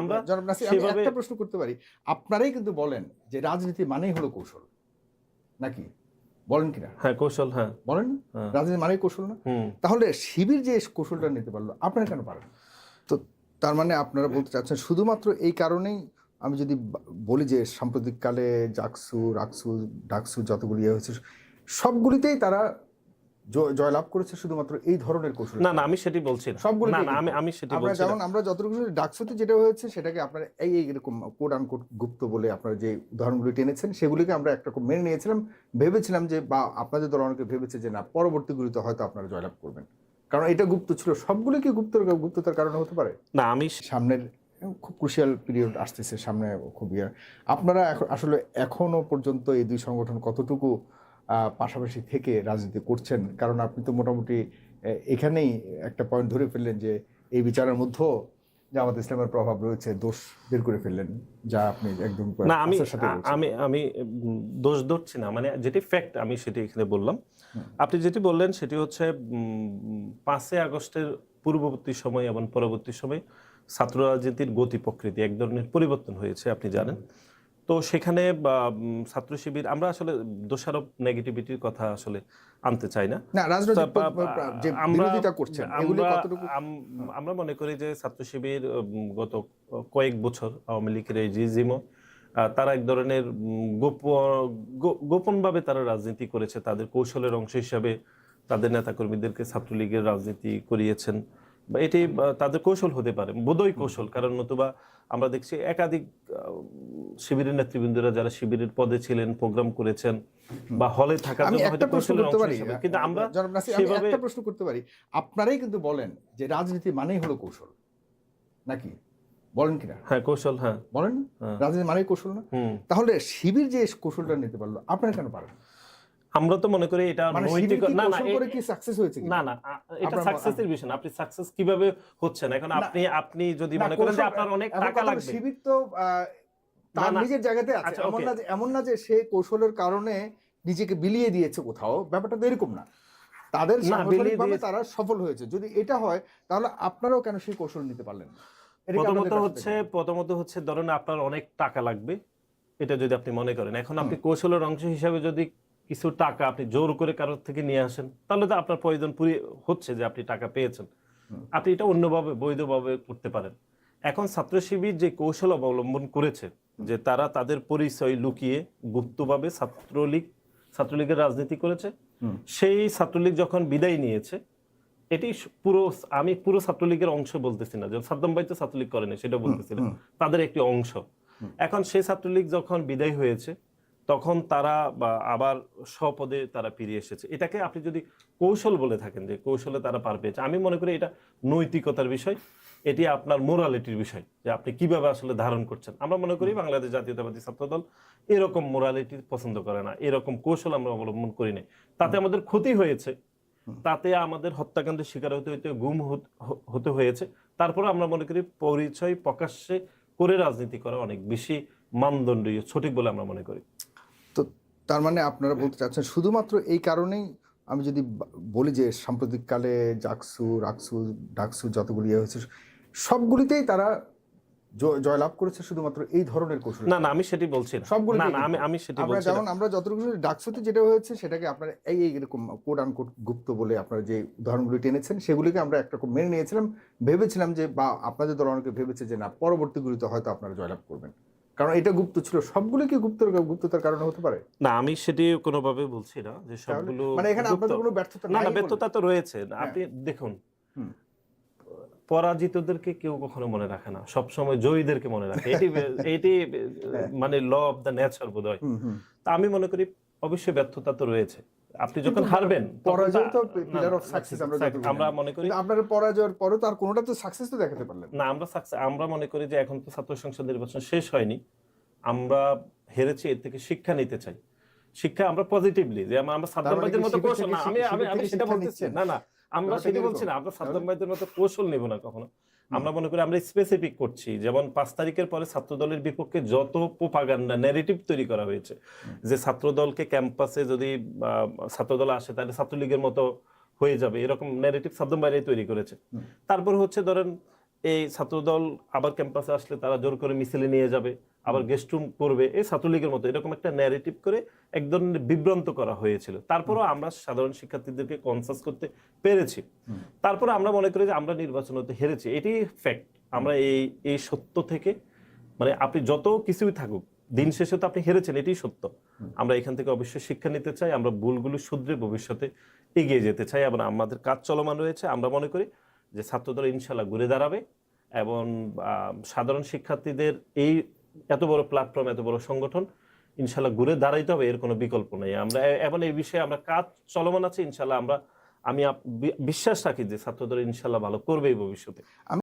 আমরা জনাব নাসির, আমি একটা প্রশ্ন করতে পারি। আপনারাই কিন্তু বলেন যে রাজনীতি মানেই হলো কৌশল নাকি? বলেন কিনা? হ্যাঁ কৌশল হ্যাঁ। বলেন হ্যাঁ। রাজনীতি মানেই কৌশল না? তাহলে শিবির যে কৌশলটা নিতে পারল আপনারা কেন পারেন? তো তার মানে আপনারা বলতে চাচ্ছেন শুধুমাত্র এই কারণেই আমি যদি বলি যে সাম্প্রতিককালে জাকসু রাকসু ডাকসু যতগুলি ইয়ে হয়েছে সবগুলিতেই তারা জয়লাভ করেছে শুধুমাত্র এই ধরনের কৌশল। না না আমি সেটি বলছি না। সবগুলোতেই না আমি। আমি সেটি আমরা বলছি যেমন আমরা যতটুকু ডাকসুতে যেটা হয়েছে সেটাকে আপনারা এই এই এরকম কোড আন আনকোড গুপ্ত বলে আপনারা যে উদাহরণগুলি টেনেছেন সেগুলিকে আমরা একরকম মেনে নিয়েছিলাম। ভেবেছিলাম যে বা আপনাদের দল অনেকে ভেবেছে যে না পরবর্তীগুলিতে হয়তো আপনারা জয়লাভ করবেন। কারণ এটা গুপ্ত ছিল। সবগুলি কি গুপ্ত গুপ্ততার কারণে হতে পারে? না আমি সামনের খুব ক্রুশিয়াল পিরিয়ড আসতেছে সামনে খুব ইয়ে। আপনারা এখন- আসলে এখনও পর্যন্ত এই দুই সংগঠন কতটুকু পাশাপাশি থেকে রাজনীতি করছেন। কারণ আপনি তো মোটামুটি এখানেই একটা পয়েন্ট ধরে ফেললেন যে এই বিচারের মধ্যেও জামাত ইসলামের প্রভাব রয়েছে দোষ বের করে ফেললেন যা আপনি একদম না আমি আমি আমি দোষ ধরছি না। মানে যেটি ফ্যাক্ট আমি সেটি এখানে বললাম। আপনি যেটি বললেন সেটি হচ্ছে পাঁচই আগস্টের পূর্ববর্তী সময় এবং পরবর্তী সময় ছাত্র রাজনীতির গতি প্রকৃতি এক ধরনের পরিবর্তন হয়েছে আপনি জানেন। তো সেখানে ছাত্র শিবির আমরা আসলে দোষারোপ নেগেটিভিটির কথা আসলে আনতে চাই না। আমরা- মনে করি যে ছাত্র শিবির গত কয়েক বছর আওয়ামী লীগের এই রিজিমও তারা এক ধরনের গোপনভাবে তারা রাজনীতি করেছে। তাদের কৌশলের অংশ হিসাবে তাদের নেতাকর্মীদেরকে ছাত্রলীগের রাজনীতি করিয়েছেন। বা এটি তাদের কৌশল হতে পারে বোধই কৌশল কারণ নতুবা আমরা দেখছি একাধিক শিবিরের নেতৃবৃন্দরা যারা শিবিরের পদে ছিলেন প্রোগ্রাম করেছেন বা হলে থাকার জন্য হয়তো প্রশ্ন কৌশলের করতে অংশ পারি হিসেবে। কিন্তু আমরা সেভাবে- একটা প্রশ্ন করতে পারি আপনারাই কিন্তু বলেন যে রাজনীতি মানেই হলো কৌশল নাকি বলেন কিনা হ্যাঁ কৌশল হ্যাঁ বলেন? হ্যাঁ। রাজনীতি মানেই কৌশল না তাহলে শিবির যে কৌশলটা নিতে পারল আপনারা কেন পারেন? আমরা তো মনে করি এটা মানে নৈতিক না না কি সাকসেস হয়েছে না না এটা সাকসেসের বিষয় না। আপনি সাকসেস কীভাবে হচ্ছেন এখন আপনি আপনি যদি মনে করেন যে আপনার অনেক টাকা লাগবে। শিবির তো তার। নিজের জায়গাতে আছে। আচ্ছা, এমন না যে এমন না যে সে কৌশলের কারণে নিজেকে বিলিয়ে দিয়েছে কোথাও। ব্যাপারটা তো এরকম না। তাদের সাংগঠনিকভাবে তারা সফল হয়েছে। যদি এটা হয় তাহলে আপনারাও কেন সেই কৌশল নিতে পারলেন প্রথমত হচ্ছে প্রথমত হচ্ছে ধরেন আপনার অনেক টাকা লাগবে। এটা যদি আপনি মনে করেন। এখন আপনি কৌশলের অংশ হিসাবে যদি কিছু টাকা আপনি জোর করে কারোর থেকে নিয়ে আসেন তাহলে তো আপনার প্রয়োজন পুরি হচ্ছে যে আপনি টাকা পেয়েছেন। আপনি এটা অন্যভাবে বৈধভাবে করতে পারেন। এখন ছাত্র শিবির যে কৌশল অবলম্বন করেছে যে তারা তাদের পরিচয় লুকিয়ে গুপ্তভাবে ছাত্রলীগ ছাত্রলীগের রাজনীতি করেছে সেই ছাত্রলীগ যখন বিদায় নিয়েছে এটি পুরো আমি পুরো ছাত্রলীগের অংশ বলতেছি না যেমন সাদ্দাম ভাই তো ছাত্রলীগ করেনি সেটা বলতেছিলাম। তাদের একটি অংশ। এখন সেই ছাত্রলীগ যখন বিদায় হয়েছে তখন তারা বা আবার স্বপদে তারা ফিরে এসেছে। এটাকে আপনি যদি কৌশল বলে থাকেন যে কৌশলে তারা পার পেয়েছে আমি মনে করি এটা নৈতিকতার বিষয় এটি আপনার মোরালিটির বিষয় যে আপনি কীভাবে আসলে ধারণ করছেন। আমরা মনে করি বাংলাদেশ জাতীয়তাবাদী ছাত্রদল এরকম মোরালিটি পছন্দ করে না এরকম কৌশল আমরা অবলম্বন করি না তাতে আমাদের ক্ষতি হয়েছে তাতে আমাদের হত্যাকাণ্ডের শিকার হতে হতে গুম হত- হয়েছে। তারপরে আমরা মনে করি পরিচয় প্রকাশ্যে করে রাজনীতি করা অনেক বেশি মানদণ্ডীয় সঠিক বলে আমরা মনে করি। তার মানে আপনারা বলতে চাচ্ছেন শুধুমাত্র এই কারণেই আমি যদি বলি যে সাম্প্রতিককালে জাকসু রাকসু ডাকসু যতগুলি ইয়ে হয়েছে সবগুলিতেই তারা জয়লাভ করেছে শুধুমাত্র এই ধরনের কৌশল। না না আমি সেটি বলছি না। সবগুলোতেই না আমি। আমি সেটি বলছি যেমন আমরা যতটুকু ডাকসুতে যেটা হয়েছে সেটাকে আপনারা এই এই এরকম কোড আনকোড গুপ্ত বলে আপনারা যে উদাহরণগুলি টেনেছেন সেগুলিকে আমরা একরকম মেনে নিয়েছিলাম ভেবেছিলাম যে বা আপনাদের দল অনেকে ভেবেছে যে না পরবর্তীগুলিতে হয়তো আপনারা জয়লাভ করবেন। কারণ এটা গুপ্ত ছিল। সবগুলি কি গুপ্ত গুপ্ততার কারণে হতে পারে? না আমি সেটি কোনোভাবে বলছি না যে সবগুলো মানে এখানে আপনাদের কোনো ব্যর্থতা না না ব্যর্থতা তো রয়েছে। আপনি দেখুন পরাজিতদেরকে কেউ কখনো মনে রাখে না। সব সময় জয়ীদেরকে মনে রাখে। এটি এটি মানে ল অফ দ্য নেচার বোধ হয়। তা আমি মনে করি অবশ্যই ব্যর্থতা তো রয়েছে। আপনি যখন হারবেন পরাজয় তো পিলার অফ success আমরা আমরা মনে করি আপনার পরাজয়ের পরে তো আর কোনোটা তো সাকসেস তো দেখাতে পারলেন না। আমরা সাকসেস আমরা মনে করি যে এখন তো ছাত্র সংসদ নির্বাচন শেষ হয়নি। আমরা হেরেছি এর থেকে শিক্ষা নিতে চাই। শিক্ষা আমরা পজিটিভলি যে আমরা মানে মতো শিবির কৌশল না আমি আমি আমি সেটা বলতেছি। না না। আমরা সেটি বলছি না আমরা সাদ্দাম ভাইদের মতো কৌশল নেব না কখনো। আমরা মনে করি আমরা স্পেসিফিক করছি যেমন পাঁচ তারিখের পরে ছাত্র দলের বিপক্ষে যত পোপাগান্ডা ন্যারেটিভ তৈরি করা হয়েছে যে ছাত্র দলকে ক্যাম্পাসে যদি আহ, ছাত্র দল আসে তাহলে ছাত্রলীগের মতো হয়ে যাবে এরকম ন্যারেটিভ সাদ্দাম ভাইরাই তৈরি করেছে। তারপর হচ্ছে ধরেন এই ছাত্রদল আবার ক্যাম্পাসে আসলে তারা জোর করে মিছিলে নিয়ে যাবে আবার গেস্ট রুম করবে এই ছাত্রলীগের মতো এরকম একটা ন্যারেটিভ করে এক ধরনের বিভ্রান্ত করা হয়েছিল। তারপরও আমরা সাধারণ শিক্ষার্থীদেরকে কনসাস করতে পেরেছি। তারপরে আমরা মনে করি যে আমরা নির্বাচন হতে হেরেছি এটি ফ্যাক্ট আমরা এই এই সত্য থেকে মানে আপনি যত কিছুই থাকুক দিন শেষে তো আপনি হেরেছেন এটাই সত্য। আমরা এখান থেকে অবশ্যই শিক্ষা নিতে চাই আমরা ভুলগুলো শুধরে ভবিষ্যতে এগিয়ে যেতে চাই এবং আমাদের কাজ চলমান রয়েছে। আমরা মনে করি যে ছাত্রদল ইনশাল্লাহ ঘুরে দাঁড়াবে এবং সাধারণ শিক্ষার্থীদের এই এত বড় প্ল্যাটফর্ম এত বড় সংগঠন ইনশাল্লাহ ঘুরে দাঁড়াইতে হবে, এর কোনো বিকল্প নেই। আমরা এবং এই বিষয়ে আমরা কাজ চলমান আছে, ইনশাল্লাহ আমরা, আমি বিশ্বাস রাখি যে ছাত্রদল ইনশাল্লাহ ভালো করবেই ভবিষ্যতে।